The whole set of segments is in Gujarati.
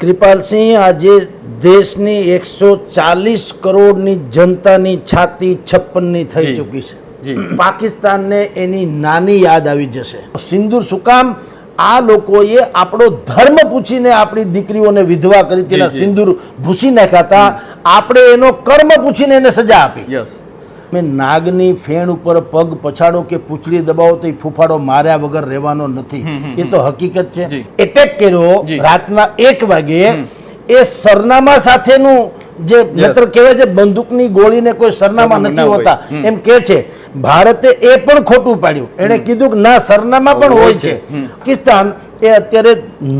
કૃપાલસિંહ આજે દેશની એકસો ચાલીસ કરોડની જનતાની છાતી છપ્પનની થઈ ચૂકી છે. પાકિસ્તાનને એની નાની યાદ આવી જશે. સિંદુર સુકામ કામ આ લોકોએ આપણો ધર્મ પૂછીને આપણી દીકરીઓને વિધવા કરી તેના સિંદૂર ભૂસી નાખ્યા હતા. આપણે એનો કર્મ પૂછીને એને સજા આપી. યસ. મેં નાગની ફેણ ઉપર પગ પછાડો કે પૂછડી દબાવો તો એ ફૂફાડો માર્યા વગર રહેવાનો નથી. એ તો હકીકત છે. એટેક કર્યો રાતના એક વાગે એ સરનામા સાથેનું જે મિત્ર કહેવાય છે બંદૂકની ગોળીને કોઈ સરનામા નથી હોતા. એમ કે છે ભારતે એ પણ ખોટું પાડ્યું. એણે કીધું કે ના સરનામા પણ હોય છે. પાકિસ્તાન એ અત્યારે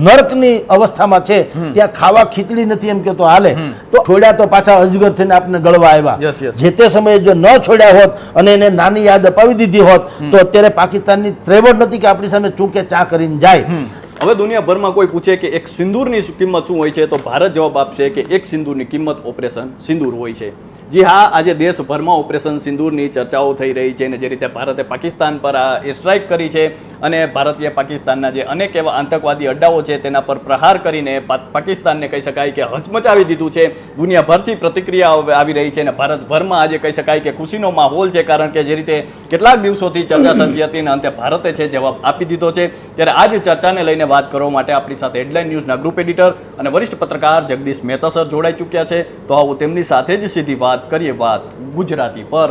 નર્કની અવસ્થામાં છે. ત્યાં ખાવા ખીચડી નથી એમ કે તો હાલે તો છોડ્યા તો પાછા અજગર થઈને આપને ગળવા આવ્યા. જે તે સમયે જો ન છોડ્યા હોત અને એને નાની યાદ અપાવી દીધી હોત તો અત્યારે પાકિસ્તાનની ત્રેવડ નથી કે આપણી સામે ચૂકે ચા કરીને જાય. હવે દુનિયાભરમાં કોઈ પૂછે કે એક સિંદૂરની કિંમત શું હોય છે તો ભારત જવાબ આપશે કે એક સિંદૂરની કિંમત ઓપરેશન સિંદૂર હોય છે. જી હા, આજે દેશભરમાં ઓપરેશન સિંદૂરની ચર્ચાઓ થઈ રહી છે અને જે રીતે ભારતે પાકિસ્તાન પર આ સ્ટ્રાઇક કરી છે અને ભારતીય પાકિસ્તાનના જે અનેક એવા આતંકવાદી અડ્ડાઓ છે તેના પર પ્રહાર કરીને પાકિસ્તાનને કહી શકાય કે હચમચાવી દીધું છે. દુનિયાભરથી પ્રતિક્રિયા આવી રહી છે અને ભારતભરમાં આજે કહી શકાય કે ખુશીનો માહોલ છે કારણ કે જે રીતે કેટલાક દિવસોથી ચર્ચા થતી હતી અને અંતે ભારતે છે જવાબ આપી દીધો છે. ત્યારે આ જ ચર્ચાને લઈને વાત કરવા માટે આપણી સાથે હેડલાઇન ન્યૂઝના ગ્રુપ એડિટર અને વરિષ્ઠ પત્રકાર જગદીશ મહેતા સર જોડાઈ ચૂક્યા છે. તો આવું તેમની સાથે જ સીધી વાત કરીએ વાત ગુજરાતી પર.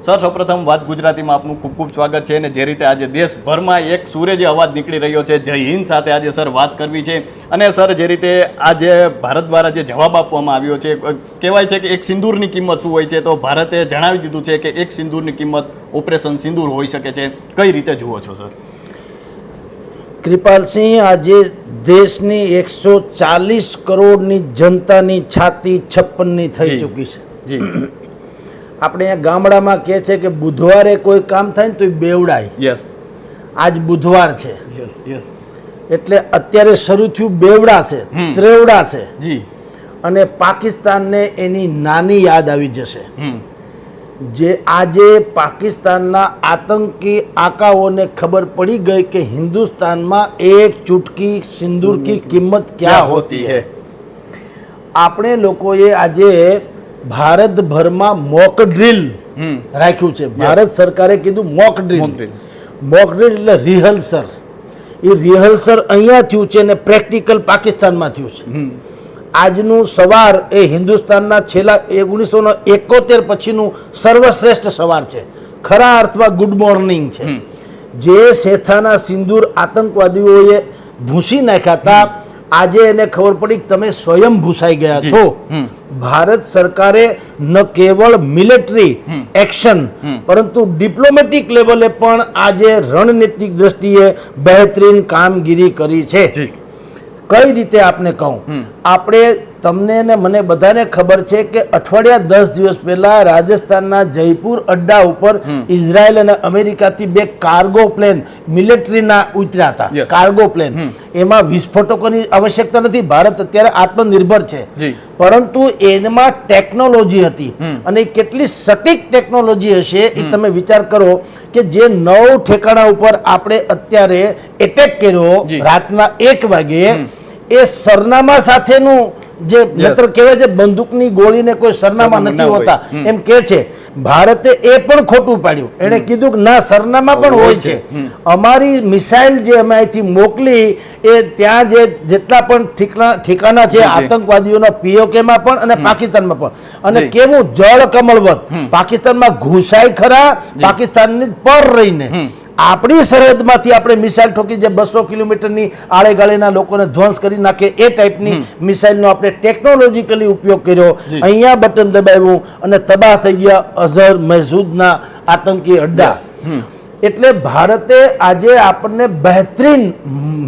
સર, સૌપ્રથમ વાત ગુજરાતીમાં આપનું ખૂબ ખૂબ સ્વાગત છે અને જે રીતે આજે દેશભરમાં એક સૂર્ય જે અવાજ નીકળી રહ્યો છે, જય હિન્દ સાથે આજે સર વાત કરવી છે. અને સર, જે રીતે આજે ભારત દ્વારા જે જવાબ આપવામાં આવ્યો છે કહેવાય છે કે એક સિંદૂરની કિંમત શું હોય છે? તો ભારતે જણાવી દીધું છે કે એક સિંદૂરની કિંમત ઓપરેશન સિંદૂર હોઈ શકે છે. કઈ રીતે જુઓ છો, સર? કૃપાલસિંહ આજે દેશની એકસો ચાલીસ કરોડની જનતાની છાતી છપ્પનની થઈ ચૂકી છે. આપણે અહીંયા ગામડામાં કહે છે કે બુધવારે કોઈ કામ થાય ને તો એ બેવડાય. યસ આજ બુધવાર છે. યસ યસ એટલે અત્યારે શરૂ થયું બેવડા છે ત્રેવડા છે જી. અને પાકિસ્તાનને એની નાની યાદ આવી જશે. જે આજે પાકિસ્તાનના આતંકી આકાઓને ખબર પડી ગઈ કે હિન્દુસ્તાનમાં એક ચૂટકી સિંદૂર કી કિંમત ક્યાં હોતી હે? આપણે લોકોએ આજે ભારતભરમાં મોક ડ્રિલ રાખ્યું છે. ભારત સરકારે કીધું મોક ડ્રિલ. મોક ડ્રિલ એટલે રિહર્સલ. એ રિહર્સલ અહીંયા થયું છે અને પ્રેક્ટિકલ પાકિસ્તાનમાં થયું છે. આજનું સવાર એ હિન્દુસ્તાનના છેલ્લા ઓગણીસો એકોતેર પછીનું સર્વશ્રેષ્ઠ સવાર છે. ખરા અર્થમાં ગુડ મોર્નિંગ છે. જે શેથાના સિંદૂર આતંકવાદીઓએ ભૂસી નાખ્યા હતા આજે એને ખબર પડી કે તમે સ્વયં ભૂસાઈ ગયા છો. ભારત સરકારે ન કેવળ મિલિટરી એક્શન પરંતુ ડિપ્લોમેટિક લેવલે પણ આજે રણનીતિક દ્રષ્ટિએ બહેતરીન કામગીરી કરી છે. કઈ રીતે આપને કહું? આપણે તમને ને મને બધાને ખબર છે કે અઠવાડિયા દસ દિવસ પહેલા રાજસ્થાનના જયપુર અડ્ડા ઉપર. ઇઝરાયલ અને અમેરિકાથી બે કાર્ગો પ્લેન મિલિટરીના ઉતર્યા હતા. Cargo plane. એમાં વિસ્ફોટકોની આવશ્યકતા નથી. ભારત અત્યારે આત્મનિર્ભર છે. પરંતુ એમાં ટેકનોલોજી હતી. અને કેટલી સટીક ટેકનોલોજી હશે એ તમે વિચાર કરો કે જે નવ ઠેકાણા ઉપર આપણે અત્યારે એટેક કર્યો રાતના એક વાગે. એ સરનામા સાથેનું જે નતર કહેવાય છે બંદૂકની ગોળીને કોઈ સરનામા નથી હોતા. એમ કે છે ભારતે એ પણ ખોટું પાડ્યું. એણે કીધું કે ના સરનામા પણ હોય છે. અમારી મિસાઇલ જે અમે અહીંથી મોકલી એ ત્યાં જે જેટલા પણ ઠીકના છે. આતંકવાદીઓના પીઓકેમાં પણ અને પાકિસ્તાનમાં પણ. અને કેવું જળ કમળવત. પાકિસ્તાનમાં ઘૂસાય ખરા પાકિસ્તાનની પર રહીને. આપણી સરહદમાંથી આપણે મિસાઇલ ઠોકી જે બસો કિલોમીટરની આળેગાળેના લોકોને ધ્વંસ કરી નાખે એ ટાઈપની મિસાઇલનો આપણે ટેકનોલોજીકલી ઉપયોગ કર્યો. અહીંયા બટન દબાવ્યું અને તબાહ થઈ ગયા અઝહર મહેસૂદના આતંકી અડ્ડા. એટલે ભારતે આજે આપણને બહેતરીન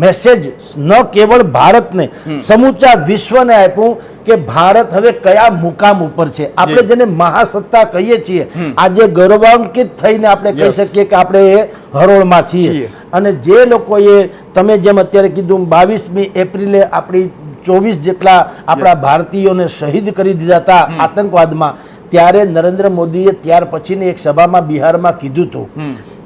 મેસેજ ન કેવળ ભારતને સમૂચા વિશ્વને આપ્યું કે ભારત હવે કયા મુકામ ઉપર છે. આપણે જેને મહાસત્તા કહીએ છીએ આજે ગૌરવાંકિત થઈને આપણે કહી શકીએ કે આપણે એ હરોળમાં છીએ. અને જે લોકોએ તમે જેમ અત્યારે કીધું બાવીસમી એપ્રિલે આપણી ચોવીસ જેટલા આપણા ભારતીયોને શહીદ કરી દીધા હતા આતંકવાદમાં ત્યારે નરેન્દ્ર મોદીએ ત્યાર પછીની એક સભામાં બિહારમાં કીધું હતું.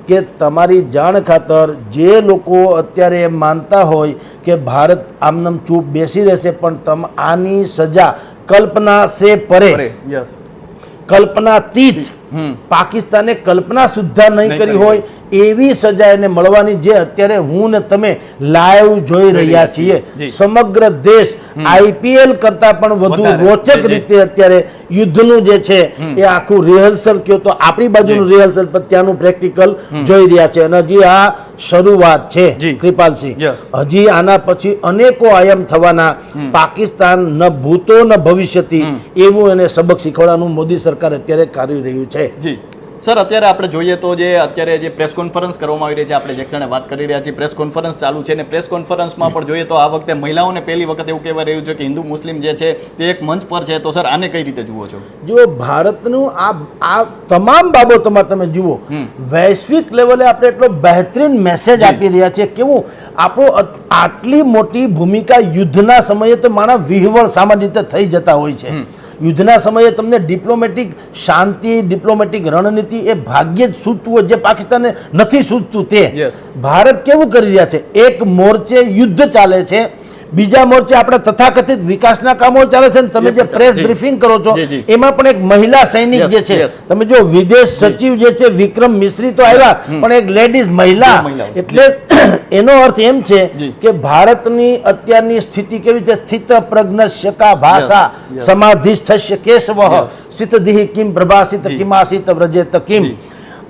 કે તમારી જાણ ખાતર જે લોકો અત્યારે એમ માનતા હોય કે ભારત આમનામ ચૂપ બેસી રહેશે પણ તમ આની સજા કલ્પના સે પરે. કલ્પનાતીત પાકિસ્તાને કલ્પના સુદ્ધા નહીં કરી હોય એવી સજા એને મળવાની જે અત્યારે હું ને તમે લાઈવ જોઈ રહ્યા છીએ. સમગ્ર દેશ આઈપીએલ કરતા પણ વધુ રોચક. રીતે અત્યારે યુદ્ધનું જે છે એ આખું રિહર્સલ કયો તો આપણી બાજુનું રિહર્સલ પર ત્યાંનું પ્રેક્ટિકલ જોઈ રહ્યા છે. અને હજી આ શરૂઆત છે. કૃપાલસિંહ. હજી આના પછી અનેકો આયામ થવાના પાકિસ્તાન ન ભૂતો ન ભવિષ્યથી એવું એને સબક શીખવાડવાનું મોદી સરકાર અત્યારે કરી રહ્યું છે. જી. સર અત્યારે આપણે જોઈએ તો જે અત્યારે જે પ્રેસ કોન્ફરન્સ કરવામાં આવી રહી છે આપણે જે ક્ષણે વાત કરી રહ્યા છીએ પ્રેસ કોન્ફરન્સ ચાલુ છે અને પ્રેસ કોન્ફરન્સમાં પણ જોઈએ તો આ વખતે મહિલાઓને પહેલી વખત એવું કહેવાય રહ્યું છે કે હિન્દુ મુસ્લિમ જે છે તે એક મંચ પર છે. તો સર આને કઈ રીતે જુઓ છો? જો ભારતનું આ આ તમામ બાબતોમાં તમે જુઓ વૈશ્વિક લેવલે આપણે એટલો બહેતરીન મેસેજ આપી રહ્યા છીએ. કેવું? આપણો આટલી મોટી ભૂમિકા યુદ્ધના સમયે તો માણસ વિહવળ સામાન્ય રીતે થઈ જતા હોય છે. યુદ્ધના સમયે તમને ડિપ્લોમેટિક શાંતિ ડિપ્લોમેટિક રણનીતિ એ ભાગ્યે જ સૂચતું જે પાકિસ્તાનને નથી સૂચતું તે. ભારત કેવું કરી રહ્યા છે? એક મોરચે યુદ્ધ ચાલે છે બીજા મોરચે આપણે તથાકથિત વિકાસના કામો ચાલે છે તમે જે. પ્રેસ બ્રીફિંગ કરો છો. એમાં પણ એક મહિલા સૈનિક જે છે તમે જો વિદેશ સચિવ જે છે વિક્રમ મિશ્રી તો આવ્યા પણ એક લેડીઝ મહિલા. એટલે એનો અર્થ એમ છે કે ભારતની અત્યારની સ્થિતિ કેવી છે? સ્થિત પ્રજ્ઞ શકા ભાષા. સમાધિસ્થસ્ય કેશવ. સિતધિ કિમ પ્રભાસિત. કિમાસિત વ્રજેત કિમ?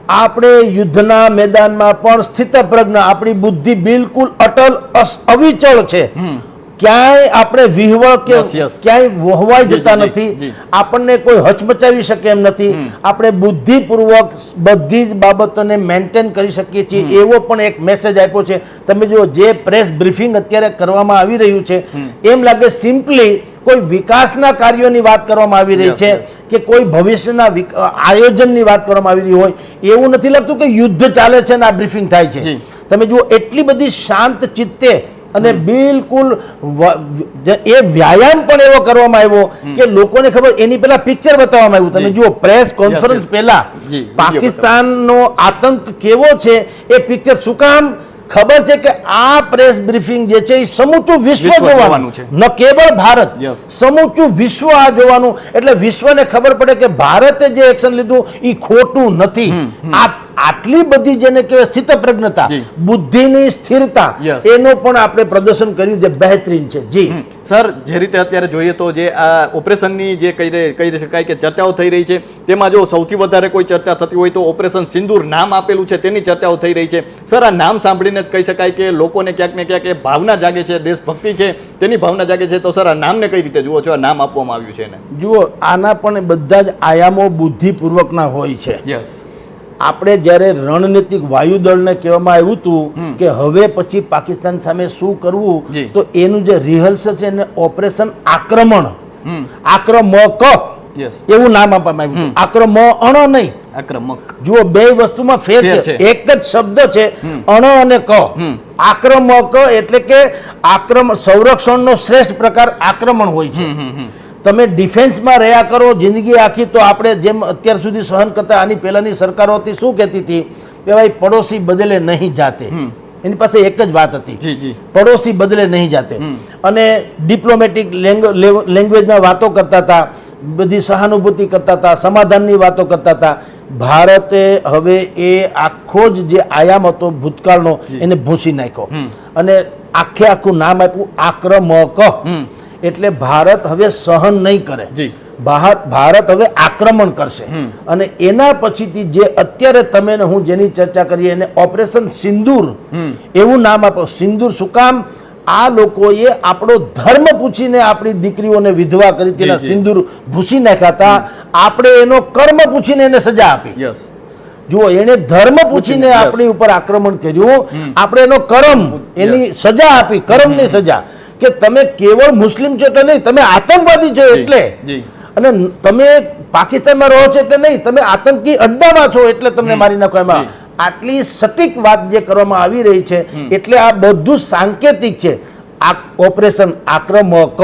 આપણે યુદ્ધના મેદાનમાં પણ સ્થિત પ્રજ્ઞ આપણી બુદ્ધિ બિલકુલ અટલ અવિચળ છે. ક્યાંય આપણે વિહવળ કે. ક્યાંય વહવાઈ જતા નથી. આપણને કોઈ હચમચાવી શકે એમ નથી. આપણે બુદ્ધિપૂર્વક બધી જ બાબતોને મેન્ટેન કરી શકીએ છીએ. એવો પણ એક મેસેજ આપ્યો છે. તમે જુઓ જે પ્રેસ બ્રીફિંગ અત્યારે કરવામાં આવી રહ્યું છે એમ લાગે સિમ્પલી કોઈ વિકાસના કાર્યોની વાત કરવામાં આવી રહી છે કે કોઈ ભવિષ્યના આયોજનની વાત કરવામાં આવી રહી હોય. એવું નથી લાગતું કે યુદ્ધ ચાલે છે ને આ બ્રીફિંગ થાય છે. તમે જુઓ એટલી બધી શાંત ચિત્તે અને બિલકુલ એ વ્યાયામ પણ એવો કરવામાં આવ્યો કે લોકોને ખબર એની પહેલા પિક્ચર બતાવવામાં આવ્યું. તમે. જુઓ પ્રેસ કોન્ફરન્સ પહેલા પાકિસ્તાનનો આતંક કેવો છે એ પિક્ચર શું કામ? ખબર છે કે આ પ્રેસ બ્રીફિંગ જે છે એ સમૂચું વિશ્વ જોવાનું છે. ન કેવળ ભારત. સમૂચું વિશ્વ આ જોવાનું. એટલે વિશ્વને ખબર પડે કે ભારતે જે એક્શન લીધું એ ખોટું નથી. આ આટલી બધી જેને કહેવાય સ્થિત પ્રજ્ઞતા બુદ્ધિની સ્થિરતા એનો પણ આપણે પ્રદર્શન કર્યું જે બહેતરીન છે. જી. સર જે રીતે અત્યારે જોઈએ તો જે આ ઓપરેશનની જે કહી કહી શકાય કે ચર્ચાઓ થઈ રહી છે તેમાં જો સૌથી વધારે કોઈ ચર્ચા થતી હોય તો ઓપરેશન સિંદૂર નામ આપેલું છે તેની ચર્ચાઓ થઈ રહી છે. સર આ નામ સાંભળીને જ કહી શકાય કે લોકોને ક્યાંક ને ક્યાંક એ ભાવના જાગે છે દેશભક્તિ છે તેની ભાવના જાગે છે. તો સર આ નામને કઈ રીતે જુઓ છો? આ નામ આપવામાં આવ્યું છે એને. જુઓ આના પણ બધા જ આયામો બુદ્ધિપૂર્વકના હોય છે. યસ આપણે જ્યારે રણનીતિક વાયુદળને કહેવામાં આવ્યું હતું કે હવે પછી પાકિસ્તાન સામે શું કરવું તો એનું જે રિહર્સલ છે એને ઓપરેશન આક્રમણ. આક્રમક. એવું નામ આપવામાં આવ્યું આક્રમ અણ નહીં. આક્રમક. જુઓ બે વસ્તુમાં ફેર છે. એક જ શબ્દ છે અણ અને ક. આક્રમક એટલે કે આક્રમણ સંરક્ષણનો શ્રેષ્ઠ પ્રકાર આક્રમણ હોય છે. તમે ડિફેન્સમાં રહ્યા કરો જિંદગી આખી તો આપણે જેમ અત્યાર સુધી સહન કરતા આની પહેલાંની સરકારો હતી શું કહેતી હતી કે ભાઈ પડોશી બદલે નહીં જાતે. એની પાસે એક જ વાત હતી. પડોશી બદલે નહીં જાતે. અને ડિપ્લોમેટિક લેંગ્વેજમાં વાતો કરતા હતા બધી સહાનુભૂતિ કરતા હતા સમાધાનની વાતો કરતા હતા. ભારતે હવે એ આખો જ જે આયામ હતો ભૂતકાળનો એને ભૂંસી નાખ્યો. અને આખે આખું નામ આપ્યું આક્રમક. એટલે ભારત હવે સહન નહીં કરે. જી. ભારત હવે આક્રમણ કરશે. અને એના પછીથી જે અત્યારે તમે હું જેની ચર્ચા કરીએ એને ઓપરેશન સિંદૂર એવું નામ આપો સિંદૂર શું કામ? આ લોકોએ આપણો ધર્મ પૂછીને આપણી દીકરીઓને વિધવા કરી તેના. સિંદૂર ભૂસી નાખ્યા હતા. આપણે એનો કર્મ પૂછીને એને સજા આપી. જુઓ એને ધર્મ પૂછીને આપણી ઉપર આક્રમણ કર્યું. આપણે એનો કર્મ એની સજા આપી. કર્મની સજા. કે તમે કેવળ મુસ્લિમ છો એટલે નહીં તમે આતંકવાદી છો એટલે. અને તમે પાકિસ્તાનમાં રહો છો એટલે નહીં તમે આતંકી અડ્ડામાં છો એટલે તમને મારી નાખો એમાં. આટલી સટીક વાત જે કરવામાં આવી રહી છે એટલે આ બધું સાંકેતિક છે. આ ઓપરેશન આક્રમક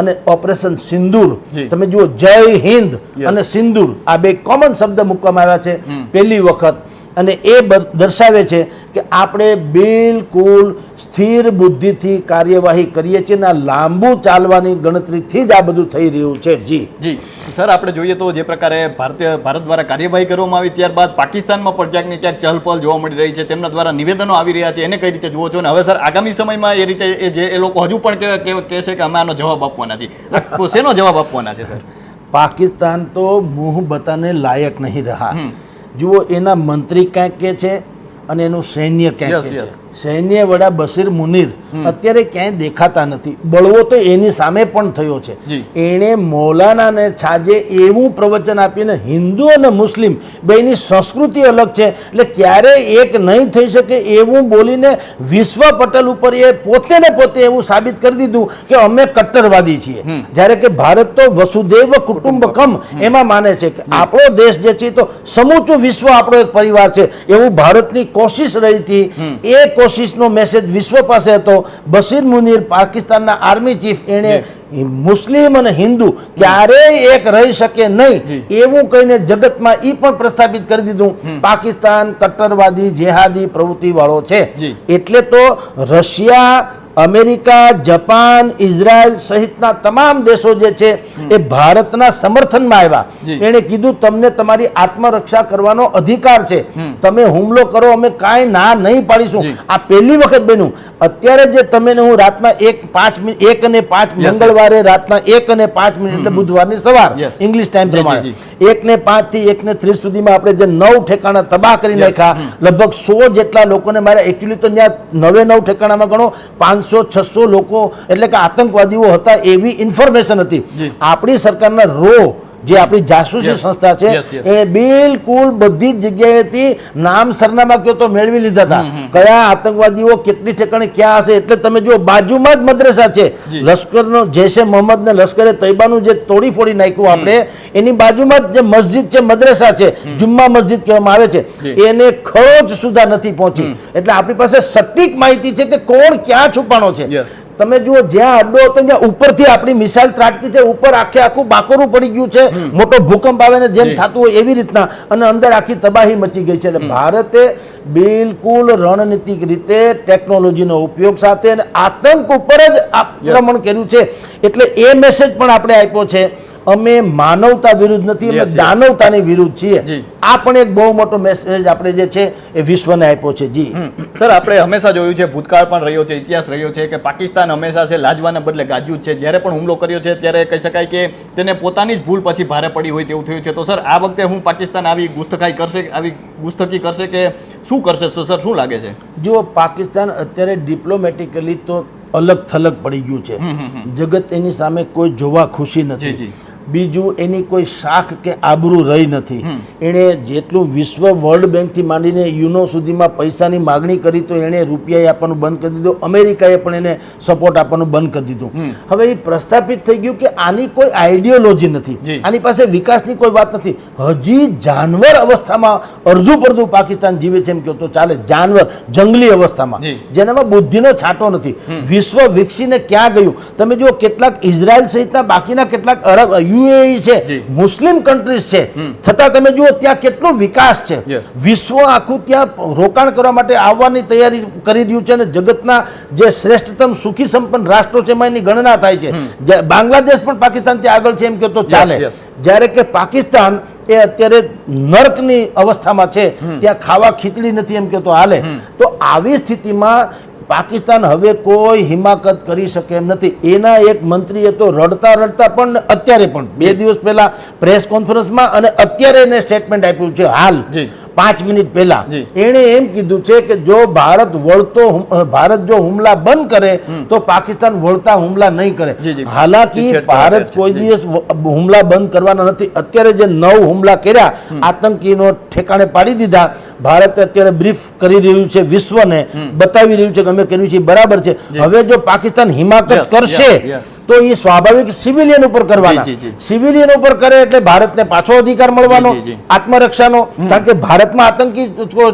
અને ઓપરેશન સિંદૂર. તમે જુઓ જય હિન્દ અને સિંદૂર આ બે કોમન શબ્દ મૂકવામાં આવ્યા છે. પહેલી વખત અને એ દર્શાવે છે કે આપણે બિલકુલ સ્થિર બુદ્ધિથી કાર્યવાહી કરીએ છીએ આ લાંબુ ચાલવાની ગણતરીથી જ આ બધું થઈ રહ્યું છે. જી. જી. સર આપણે જોઈએ તો જે પ્રકારે ભારતીય ભારત દ્વારા કાર્યવાહી કરવામાં આવી ત્યારબાદ પાકિસ્તાનમાં પણ ક્યાંક ને ક્યાંક ચહલપહલ જોવા મળી રહી છે. તેમના દ્વારા નિવેદનો આવી રહ્યા છે. એને કઈ રીતે જુઓ છો? અને હવે સર આગામી સમયમાં એ રીતે એ જે એ લોકો હજુ પણ કહે છે કે અમે આનો જવાબ આપવાના છીએ શેનો જવાબ આપવાના છે સર? પાકિસ્તાન તો મુંહ બતાને લાયક નહીં રહ્યા. જુઓ એના મંત્રી ક્યાંક કે છે અને એનું સૈન્ય ક્યાંક. છે સૈન્ય વડા બશીર મુનીર અત્યારે ક્યાંય દેખાતા નથી. બળવો તો એની સામે પણ થયો છે. એણે મૌલાનાને છાજે એવું પ્રવચન આપીને હિન્દુ અને મુસ્લિમ બેની સંસ્કૃતિ અલગ છે. એટલે ક્યારે એક નહીં થઈ શકે એવું બોલીને વિશ્વ પટલ ઉપર એ પોતે ને પોતે એવું સાબિત કરી દીધું કે અમે કટ્ટરવાદી છીએ. જ્યારે કે ભારત તો વસુદેવ કુટુંબકમ એમાં માને છે કે આપણો દેશ જે છે તો સમૂચું વિશ્વ આપણો એક પરિવાર છે. એવું ભારતની કોશિશ રહી હતી. એ કોશિશનો મેસેજ વિશ્વ પાસે હતો. બશીર મુનીર પાકિસ્તાનના આર્મી ચીફ એણે મુસ્લિમ અને હિન્દુ ક્યારેય એક રહી શકે નહીં એવું કહીને જગતમાં એ પણ પ્રસ્થાપિત કરી દીધું. પાકિસ્તાન કટ્ટરવાદી જેહાદી પ્રવૃત્તિ વાળો છે એટલે તો રશિયા અમેરિકા જપાન ઇઝરાયલ સહિતના તમામ દેશો જે છે એ ભારતના સમર્થનમાં આવ્યા. એણે કીધું તમને તમારી આત્મરક્ષા કરવાનો અધિકાર છે. તમે હુમલો કરો અમે કાંઈ ના નહીં પાડીશું. આ પહેલી વખત બન્યું. અત્યારે જે તમે હું રાતના એક પાંચ મિનિટ એક અને પાંચ. મંગળવારે રાતના એક અને પાંચ મિનિટ એટલે બુધવારની સવાર ઇંગ્લિશ ટાઈમ પ્રમાણે. એક ને પાંચથી એક ને ત્રીસ સુધીમાં આપણે જે નવ ઠેકાણા તબાહ કરી નાખ્યા લગભગ સો જેટલા લોકોને મારે એકચ્યુઅલી તો ત્યાં નવે નવ ઠેકાણામાં ગણો પાંચસો છસો લોકો એટલે કે આતંકવાદીઓ હતા એવી ઇન્ફોર્મેશન હતી. આપણી સરકારના રો જે આપણી જાસૂસી સંસ્થા છે. એણે બિલકુલ બધી જ જગ્યાએથી નામ સરનામા કયો તો મેળવી લીધા હતા. કયા આતંકવાદીઓ કેટલી ઠેકાણે ક્યાં હશે? એટલે તમે જો બાજુમાં જ મદ્રેસા છે. લશ્કરનો જૈશે મોહમ્મદ ને લશ્કરે તૈબાનું જે તોડી ફોડી નાખ્યું આપણે એની બાજુમાં જ જે મસ્જિદ છે મદ્રેસા છે જુમ્મા મસ્જિદ કહેવામાં આવે છે. એને ખરોચ સુધા નથી પહોંચી. એટલે આપણી પાસે સટીક માહિતી છે કે કોણ ક્યાં છુપાણો છે. તમે જુઓ જ્યાં અડ્ડો હતો ત્યાં ઉપરથી આપણી મિસાઇલ ત્રાટકી છે ઉપર આખે આખું બાકોરું પડી ગયું છે મોટો ભૂકંપ આવે ને જેમ થતું હોય એવી રીતના અને અંદર આખી તબાહી મચી ગઈ છે. એટલે ભારતે બિલકુલ રણનીતિક રીતે ટેકનોલોજીનો ઉપયોગ સાથે અને આતંક ઉપર જ આક્રમણ કર્યું છે. એટલે એ મેસેજ પણ આપણે આપ્યો છે. અમે માનવતા વિરુદ્ધ નથી અમે. દાનવતાની વિરુદ્ધ છીએ. આ પણ એક બહુ મોટો મેસેજ આપણે જે છે એ વિશ્વને આપ્યો છે જી. સર આપણે હંમેશા જોયું છે ભૂતકાળ પણ રહ્યો છે ઇતિહાસ રહ્યો છે કે પાકિસ્તાન હંમેશા છે લાજવાના બદલે ગાજ્યું છે. જ્યારે પણ હુમલો કર્યો છે ત્યારે કહી શકાય કે તેને પોતાની જ ભૂલ પછી ભારે પડી હોય તેવું થયું છે. તો સર આ વખતે હું પાકિસ્તાન આવી ગુસ્તખાઈ કરશે આવી ગુસ્તકી કરશે કે શું કરશે? સર શું લાગે છે? જો પાકિસ્તાન અત્યારે ડિપ્લોમેટિકલી તો અલગ થલગ પડી ગયું છે. જગત એની સામે કોઈ જોવા ખુશી નથી. જી. બીજું એની કોઈ શાખ કે આબરૂ રહી નથી. એણે જેટલું વિશ્વ વર્લ્ડ બેંકથી માંડીને યુનો સુધીમાં પૈસાની માગણી કરી તો એણે રૂપિયા આપવાનું બંધ કરી દીધું. અમેરિકાએ પણ એને સપોર્ટ આપવાનું બંધ કરી દીધું. હવે એ પ્રસ્થાપિત થઈ ગયું કે આની કોઈ આઈડિયોલોજી નથી. આની પાસે વિકાસની કોઈ વાત નથી. હજી જાનવર અવસ્થામાં અડધું પડધું પાકિસ્તાન જીવે છે એમ કહો તો ચાલે. જાનવર જંગલી અવસ્થામાં. જેનામાં બુદ્ધિનો છાંટો નથી. વિશ્વ વિકસીને ક્યાં ગયું? તમે જુઓ કેટલાક ઇઝરાયલ સહિતના બાકીના કેટલાક અરબ યુએઈ છે મુસ્લિમ કન્ટ્રીઝ છે. છતાં તમે જુઓ ત્યાં કેટલો વિકાસ છે. વિશ્વ આખું ત્યાં રોકાણ કરવા માટે આવવાની તૈયારી કરી રહ્યું છે અને જગતના જે શ્રેષ્ઠતમ સુખી સંપન્ન રાષ્ટ્રો છે એમાં એની ગણના થાય છે. બાંગ્લાદેશ પણ પાકિસ્તાનથી આગળ છે એમ કહો તો ચાલે. જ્યારે કે પાકિસ્તાન એ અત્યારે નર્કની અવસ્થામાં છે. ત્યાં ખાવા ખીચડી નથી એમ કહેતો તો હાલે તો આવી સ્થિતિમાં પાકિસ્તાન હવે કોઈ હિમાકત કરી શકે એમ નથી એના એક મંત્રીએ તો રડતા રડતા પણ અત્યારે પણ બે દિવસ પહેલા પ્રેસ કોન્ફરન્સમાં અને અત્યારે એને સ્ટેટમેન્ટ આપ્યું છે હાલ જી. પાંચ મિનિટ પહેલા. એણે એમ કીધું છે કે જો ભારત વળતો ભારત જો હુમલા બંધ કરે તો પાકિસ્તાન વળતા હુમલા નહીં કરે. હાલાકી ભારત કોઈ દિવસ હુમલા બંધ કરવાના નથી. અત્યારે જે નવ હુમલા કર્યા આતંકીનો ઠેકાણે પાડી દીધા. ભારત અત્યારે બ્રીફ કરી રહ્યું છે વિશ્વને બતાવી રહ્યું છે કે અમે કર્યું છે. બરાબર છે. હવે જો પાકિસ્તાન હિમાકત કરશે. તો એ સ્વાભાવિક સિવિલિયન ઉપર કરવાના. સિવિલિયન ઉપર કરે એટલે ભારતને પાછો અધિકાર મળવાનો. આત્મરક્ષાનો. કારણ કે ભારતમાં આતંકી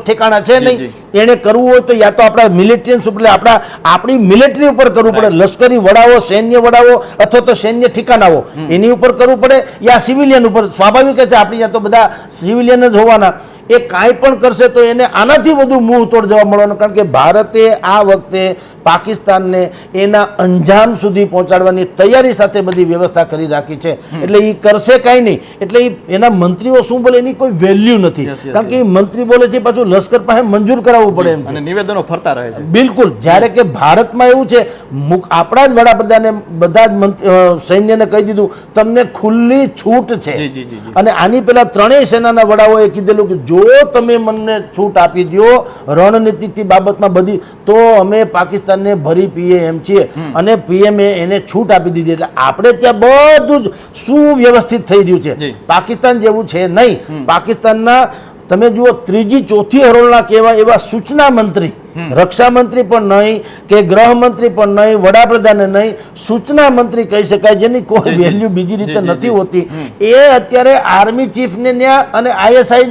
ઠેકાણા છે નહીં. એને કરવું હોય તો યા તો આપણા મિલિટરી ઉપર આપણા આપણી મિલિટરી ઉપર કરવું પડે. લશ્કરી વડાઓ સૈન્ય વડાઓ અથવા તો સૈન્ય ઠેકાણાઓ. એની ઉપર કરવું પડે યા સિવિલિયન ઉપર. સ્વાભાવિક છે આપણી યા તો બધા સિવિલિયન જ હોવાના. એ કાંઈ પણ કરશે તો એને આનાથી વધુ મુંહ તોડ જવા મળવાનું. કારણ કે ભારતે આ વખતે પાકિસ્તાનને એના અંજામ સુધી પહોંચાડવાની તૈયારી સાથે બધી વ્યવસ્થા કરી રાખી છે. એટલે એ કરશે કાંઈ નહીં. એટલે એના મંત્રીઓ શું બોલે એની કોઈ વેલ્યુ નથી. કારણ કે એ મંત્રી બોલે છે પાછું લશ્કર પાસે મંજૂર કરાવવું પડે એમ અને નિવેદનો ફરતા રહે છે. બિલકુલ. જ્યારે કે ભારતમાં એવું છે આપણા જ વડાપ્રધાને બધા જ મંત- અ, સૈન્યને કહી દીધું તમને ખુલ્લી છૂટ છે. અને આની પેલા ત્રણેય સેનાના વડાઓએ કીધેલું કે જો તમે મને છૂટ આપી દો રણનીતિક બાબતમાં બધી તો અમે પાકિસ્તાનને ભરી પીએ એમ છીએ અને પીએમએ એને છૂટ આપી દીધી. એટલે આપણે ત્યાં બધું જ સુવ્યવસ્થિત થઈ રહ્યું છે. પાકિસ્તાન જેવું છે નહીં. પાકિસ્તાનના તમે જુઓ ત્રીજી ચોથી હરોળના કહેવાય એવા સૂચના મંત્રી. રક્ષા મંત્રી પણ નહીં કે ગૃહમંત્રી પણ નહીં વડાપ્રધાને નહીં સૂચના મંત્રી કહી શકાય જેની કોઈ. વેલ્યુ બીજી રીતે નથી હોતી. એ અત્યારે આર્મી ચીફને ત્યાં અને આઈએસઆઈ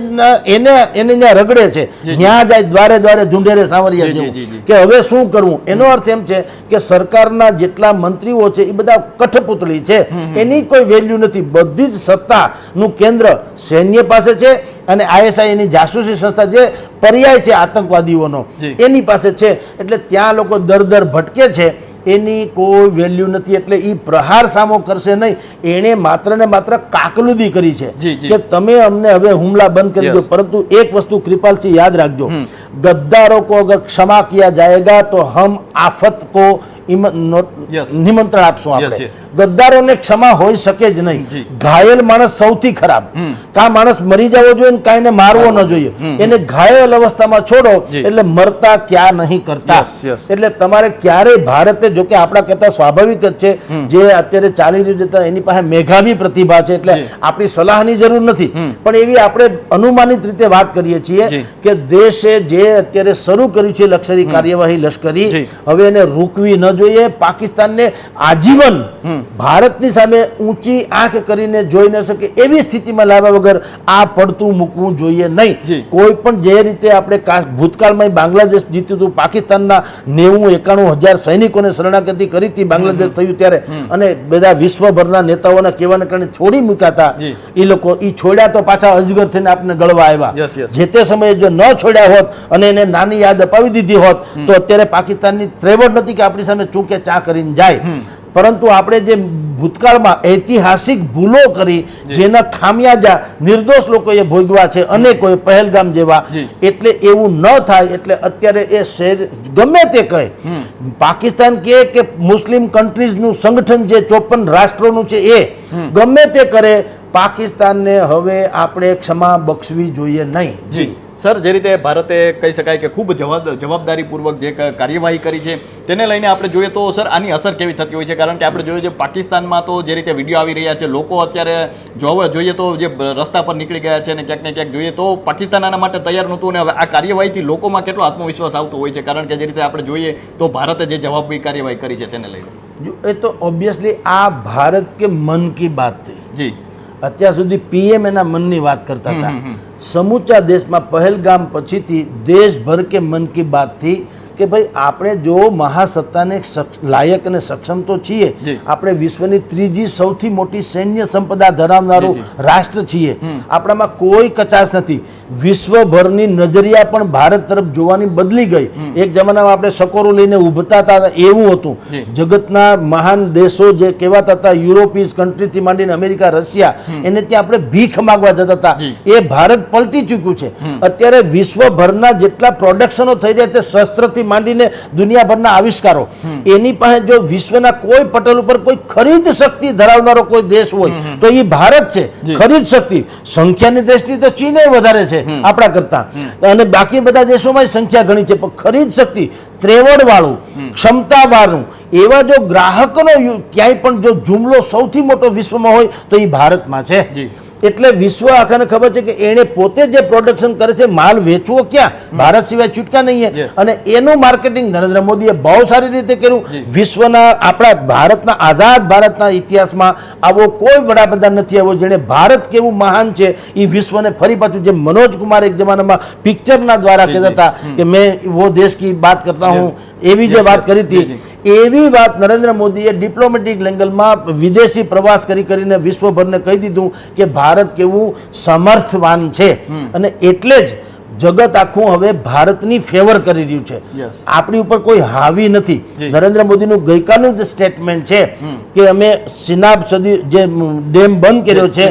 એને એને ત્યાં રગડે છે. ત્યાં જાય દ્વારે દ્વારે ઢુંઢેરે સાંવરિયા જેવું. કે હવે શું કરવું? એનો અર્થ એમ છે કે સરકારના જેટલા મંત્રીઓ છે એ બધા કઠપુતળી છે. એની કોઈ વેલ્યુ નથી. બધી જ સત્તાનું કેન્દ્ર સૈન્ય પાસે છે અને આઈએસઆઈ એની જાસૂસી સંસ્થા જે પર્યાય છે આતંકવાદીઓનો એની પાસે છે. એટલે ત્યાં લોકો દર દર ભટકે છે. એની કોઈ વેલ્યુ નથી એટલે એ પ્રહાર સામો કરશે નહીં. એણે માત્ર ને માત્ર કાકલુદી કરી છે કે તમે અમને હવે હુમલા બંધ કરી દો. પરંતુ એક વસ્તુ કૃપાલસિંહ યાદ રાખજો. ગદ્દારો કો અગર ક્ષમા કિયા જાયગા તો હમ આફત કો નિમંત્રણ આપશું આપણે. ગદ્દારોને ક્ષમા હોઈ શકે જ નહીં. ઘાયલ માણસ સૌથી ખરાબ. કા માણસ મરી જવો જોઈએ ને કાંઈને મારવો ન જોઈએ. એને ઘાયલ અવસ્થામાં છોડો એટલે મરતા ક્યાં નહીં કરતા. એટલે તમારે ક્યારેય ભારતે જો કે આપણા કહેતા સ્વાભાવિક જ છે જે અત્યારે ચાલી રહ્યું છે એની પાસે મેઘાવી પ્રતિભા છે એટલે આપણી સલાહની જરૂર નથી. પણ એવી આપણે અનુમાનિત રીતે વાત કરીએ છીએ કે દેશે જે અત્યારે શરૂ કર્યું છે લશ્કરી કાર્યવાહી લશ્કરી હવે એને રોકવી ન જોઈએ પાકિસ્તાનને આજીવન ભારતની સામે ઊંચી આંખ કરીને જોઈ ન શકે એવી સ્થિતિમાં લાવ્યા વગર આ પડતું મૂકવું જોઈએ નહીં. કોઈ પણ જે રીતે આપણે ભૂતકાળમાં બાંગ્લાદેશ જીત્યું હતું પાકિસ્તાનના નેવું એકાણું હજાર સૈનિકોને શરણાગતિ કરી હતી બાંગ્લાદેશ થયું ત્યારે. અને બધા વિશ્વભરના નેતાઓના કહેવાને કારણે છોડી મૂક્યા હતા એ લોકો એ છોડ્યા તો પાછા અજગર થઈને આપણે ગળવા આવ્યા. જે તે સમયે જો ન છોડ્યા હોત અને એને નાની યાદ અપાવી દીધી હોત તો અત્યારે પાકિસ્તાનની ત્રેવડ નથી કે આપણી સામે ચૂકે ચા કરીને જાય. પરંતુ આપણે જે ભૂતકાળમાં ઐતિહાસિક ભૂલો કરી જેના ખામિયાજા નિર્દોષ લોકોએ ભોગવા છે અનેકોએ પહેલગામ જેવા એટલે એવું ન થાય એટલે અત્યારે એ શહેર ગમે તે કહે. પાકિસ્તાન કહે કે મુસ્લિમ કન્ટ્રીઝનું સંગઠન જે ચોપન રાષ્ટ્રોનું છે એ ગમે તે કરે પાકિસ્તાનને હવે આપણે ક્ષમા બક્ષવી જોઈએ નહીં. જી. સર જે રીતે ભારતે કહી શકાય કે ખૂબ જવાબ જવાબદારીપૂર્વક જે કાર્યવાહી કરી છે તેને લઈને આપણે જોઈએ તો સર આની અસર કેવી થતી હોય છે? કારણ કે આપણે જોઈએ છે પાકિસ્તાનમાં તો જે રીતે વીડિયો આવી રહ્યા છે લોકો અત્યારે જોવા જોઈએ તો જે રસ્તા પર નીકળી ગયા છે અને ક્યાંક ને ક્યાંક જોઈએ તો પાકિસ્તાન આના માટે તૈયાર નહોતું અને હવે આ કાર્યવાહીથી લોકોમાં કેટલો આત્મવિશ્વાસ આવતો હોય છે? કારણ કે જે રીતે આપણે જોઈએ તો ભારતે જે જવાબી કાર્યવાહી કરી છે તેને લઈને. એ તો ઓબ્વિયસલી આ ભારત કે મન કી બાત થઈ. જી. અત્યાર સુધી પીએમ એના મનની વાત કરતા હતા. સમૂચા દેશમાં પહેલગામ પછીથી દેશભર કે મન કી બાતથી કે ભાઈ આપણે જો મહાસત્તાને લાયક અને સક્ષમ તો છીએ. આપણે વિશ્વની ત્રીજી સૌથી મોટી સૈન્ય સંપદા ધરાવનારું રાષ્ટ્ર છીએ. આપણામાં કોઈ કચાશ નથી. વિશ્વભરની નજરિયા પણ ભારત તરફ જોવાની બદલી ગઈ. એક જમાનામાં આપણે સકોરો લઈને ઉભતા હતા એવું હતું. જગતના મહાન દેશો જે કહેવાતા હતા યુરોપીસ કન્ટ્રીથી માંડીને અમેરિકા રશિયા એને ત્યાં આપણે ભીખ માંગવા જતા હતા. એ ભારત પલટી ચૂક્યું છે. અત્યારે વિશ્વભરના જેટલા પ્રોડક્શનો થઈ રહ્યા છે શસ્ત્રથી માંડીને દુનિયાભરના આવિષ્કારો. એની પાસે જો વિશ્વના કોઈ પટલ ઉપર કોઈ ખરીદ શક્તિ ધરાવનારો કોઈ દેશ હોય તો એ ભારત છે ખરીદ શક્તિ. સંખ્યાની દ્રષ્ટિએ તો ચીને વધારે છે આપણા કરતા. અને બાકી બધા દેશોમાં સંખ્યા ઘણી છે પણ ખરીદ શક્તિ ત્રેવડ વાળું ક્ષમતા વાળું એવા જો ગ્રાહકોનો ક્યાંય પણ જો જુમલો સૌથી મોટો વિશ્વમાં હોય તો એ ભારતમાં છે. એટલે વિશ્વ આખાને ખબર છે કે એણે પોતે જે પ્રોડક્શન કરે છે માલ વેચવો ક્યાં? ભારત સિવાય છૂટકા નહીં છે અને એનું માર્કેટિંગ નરેન્દ્ર મોદીએ બહુ સારી રીતે કર્યું. વિશ્વના આપણા ભારતના આઝાદ ભારતના ઇતિહાસમાં આવો કોઈ વડાપ્રધાન નથી આવ્યો જેણે ભારત કેવું મહાન છે એ વિશ્વને ફરી પાછું જે મનોજ કુમાર એક જમાનામાં પિક્ચરના દ્વારા કહેતા હતા કે મેં વો દેશ કી બાત કરતા હું એવી જે વાત કરી હતી. એવી વાત નરેન્દ્ર મોદીએ ડિપ્લોમેટિક લેંગલમાં વિદેશી પ્રવાસ કરી કરીને વિશ્વભરને કહી દીધું કે ભારત કેવું સમર્થવાન છે. અને એટલે જ જગત આખું હવે ભારતની ફેવર કરી રહ્યું છે. આપણી ઉપર કોઈ હાવી નથી. નરેન્દ્ર મોદીનું ગઈકાલનું જે સ્ટેટમેન્ટ છે કે અમે સિનાબ સદી જે ડેમ બંધ કર્યો છે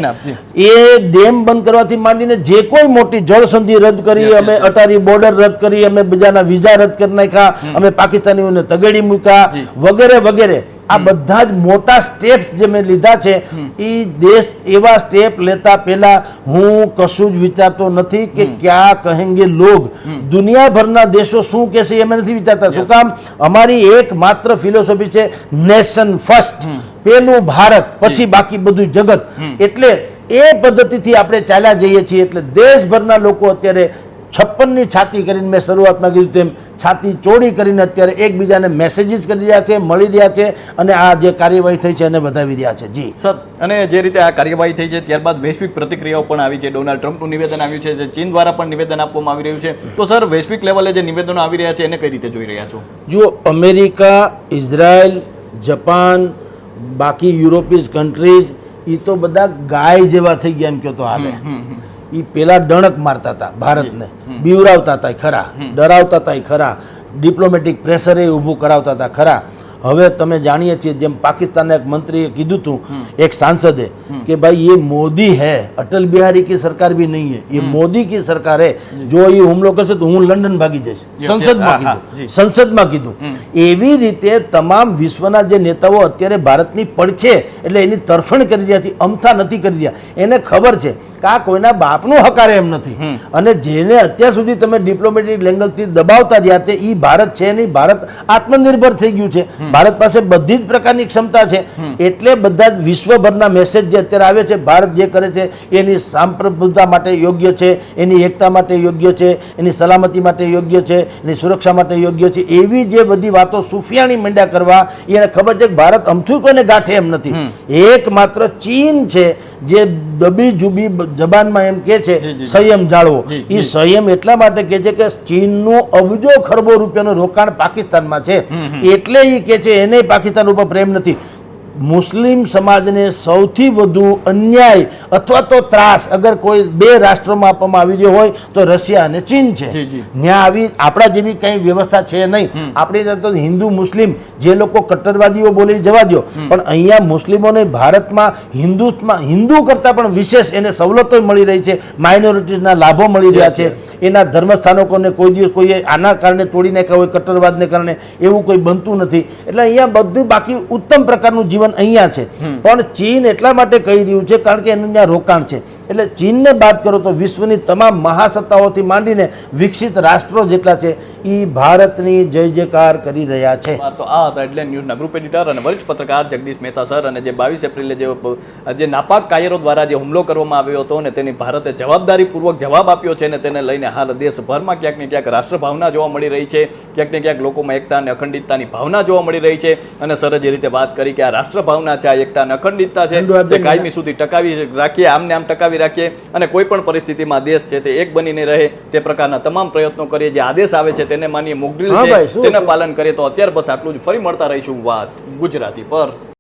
એ ડેમ બંધ કરવાથી માંડીને જે કોઈ મોટી જળ સંધિ રદ કરી અમે અટારી બોર્ડર રદ કરી અમે બીજાના વિઝા રદ કરી નાખ્યા અમે પાકિસ્તાનીઓને તગેડી મૂક્યા વગેરે વગેરે. આ બધા જ મોટા સ્ટેપ જે મેં લીધા છે એ દેશ એવા સ્ટેપ લેતા પહેલા હું કશું જ વિચારતો નથી કે ક્યાં કહેંગે લોગ. દુનિયાભરના દેશો શું કહેશે એ મેં નથી વિચારતા. શું કામ? અમારી એક માત્ર ફિલોસોફી છે નેશન ફર્સ્ટ પેલું ભારત પછી બાકી બધું જગત. એટલે એ પદ્ધતિથી આપણે ચાલ્યા જઈએ છીએ. એટલે દેશભરના લોકો અત્યારે છપ્પનની છાતી કરીને મેં શરૂઆતમાં કીધું તેમ છાતી ચોડી કરીને અત્યારે એકબીજાને મેસેજીસ કરી રહ્યા છે મળી રહ્યા છે અને આ જે કાર્યવાહી થઈ છે એને વધાવી રહ્યા છે. જી. સર અને જે રીતે આ કાર્યવાહી થઈ છે ત્યારબાદ વૈશ્વિક પ્રતિક્રિયાઓ પણ આવી છે. ડોનાલ્ડ ટ્રમ્પનું નિવેદન આવ્યું છે જે ચીન દ્વારા પણ નિવેદન આપવામાં આવી રહ્યું છે. તો સર વૈશ્વિક લેવલે જે નિવેદનો આવી રહ્યા છે એને કઈ રીતે જોઈ રહ્યા છો? જો અમેરિકા ઇઝરાયલ જપાન બાકી યુરોપિયન કન્ટ્રીઝ એ તો બધા ગાય જેવા થઈ ગયા એમ કહો તો હાલે એ પેલા ડણક મારતા હતા ભારતને. બીવરાવતા હતા ખરા ડરાવતા હતા ખરા ડિપ્લોમેટિક પ્રેશરે ઊભું કરાવતા હતા ખરા. હવે તમે જાણીએ છીએ જેમ પાકિસ્તાનના એક મંત્રીએ કીધું હતું એક સાંસદે કે ભાઈ એ મોદી હે અટલ બિહારી કી સરકાર ભી નહીં હે. એ મોદી કી સરકાર હે. જો એ હુમલો કરશે તો હું લંડન ભાગી જઈશ. સંસદમાં કીધું. સંસદમાં કીધું. એવી રીતે તમામ વિશ્વના જે નેતાઓ અત્યારે ભારતની પડખે એટલે એની તરફેણ કરી રહ્યા છે અમથા નથી કરી રહ્યા. એને ખબર છે કે આ કોઈના બાપનું હકારે એમ નથી. અને જેને અત્યાર સુધી તમે ડિપ્લોમેટિક લેંગલથી દબાવતા રહ્યા તે એ ભારત છે નહીં. ભારત આત્મનિર્ભર થઈ ગયું છે. ભારત પાસે બધી જ પ્રકારની ક્ષમતા છે. એટલે બધા જ વિશ્વભરના મેસેજ જે અત્યારે આવે છે ભારત જે કરે છે એની સાંપ્રભુતા માટે યોગ્ય છે એની એકતા માટે યોગ્ય છે એની સલામતી માટે યોગ્ય છે એની સુરક્ષા માટે યોગ્ય છે એવી જે બધી વાતો સુફિયાણી મંડ્યા કરવા એને ખબર છે કે ભારત અમથું કોઈને ગાંઠે એમ નથી. એકમાત્ર ચીન છે જે દબી જુબી જબાનમાં એમ કે છે. સંયમ જાળવો. એ સંયમ એટલા માટે કે છે કે ચીનનું અબજો ખરબો રૂપિયાનું રોકાણ પાકિસ્તાનમાં છે. એટલે એ કે છે એને પાકિસ્તાન ઉપર પ્રેમ નથી. મુસ્લિમ સમાજને સૌથી વધુ અન્યાય અથવા તો ત્રાસ અગર કોઈ બે રાષ્ટ્રોમાં આપવામાં આવી રહ્યો હોય તો રશિયા અને ચીન છે. ત્યાં આવી આપણા જેવી કંઈ વ્યવસ્થા છે નહીં. આપણી ત્યાં તો હિન્દુ મુસ્લિમ જે લોકો કટ્ટરવાદીઓ બોલી જવા દો પણ અહીંયા મુસ્લિમોને ભારતમાં હિન્દુત્વમાં હિન્દુ કરતાં પણ વિશેષ એને સવલતો મળી રહી છે. માઇનોરિટીઝના લાભો મળી રહ્યા છે. એના ધર્મસ્થાનકોને કોઈ દિવસ કોઈએ આના કારણે તોડી નાખ્યા હોય કટ્ટરવાદને કારણે એવું કોઈ બનતું નથી. એટલે અહીંયા બધું બાકી ઉત્તમ પ્રકારનું જીવન અહીંયા છે. પણ ચીન એટલા માટે કહી રહ્યું છે કારણ કે એનું ત્યાં રોકાણ છે. એટલે ચીનને બાદ કરો તો વિશ્વની તમામ મહાસત્તાઓથી માંડીને વિકસિત રાષ્ટ્રો જેટલા છે એ ભારતની જય જયકાર કરી રહ્યા છે. તો આ હતા એટલે ન્યૂઝના ગ્રુપ એડિટર અને વરિષ્ઠ પત્રકાર જગદીશ મહેતા સર અને જે બાવીસ એપ્રિલે જે જે નાપાક કાયરો દ્વારા જે હુમલો કરવામાં આવ્યો હતો અને તેની ભારતે જવાબદારીપૂર્વક જવાબ આપ્યો છે અને તેને લઈને હાલ દેશભરમાં ક્યાંક ને ક્યાંક રાષ્ટ્રભાવના જોવા મળી રહી છે ક્યાંક ને ક્યાંક લોકોમાં એકતા અને અખંડિતતાની ભાવના જોવા મળી રહી છે અને સર જે રીતે વાત કરી કે આ રાષ્ટ્રભાવના છે આ એકતા અને અખંડિતતા છે તે કાયમી સુધી ટકાવી રાખીએ આમને આમ ટકાવી રાખીએ અને કોઈ પણ પરિસ્થિતિમાં દેશ છે તે એક બનીને રહે તે પ્રકારના તમામ પ્રયત્નો કરીએ. જે આદેશ આવે છે તેને માનીએ મુગડ્રીલ છે? તેને પાલન કરીએ તો અત્યારે બસ આટલું જ. ફરી મળતા રહીશું વાત ગુજરાતી પર.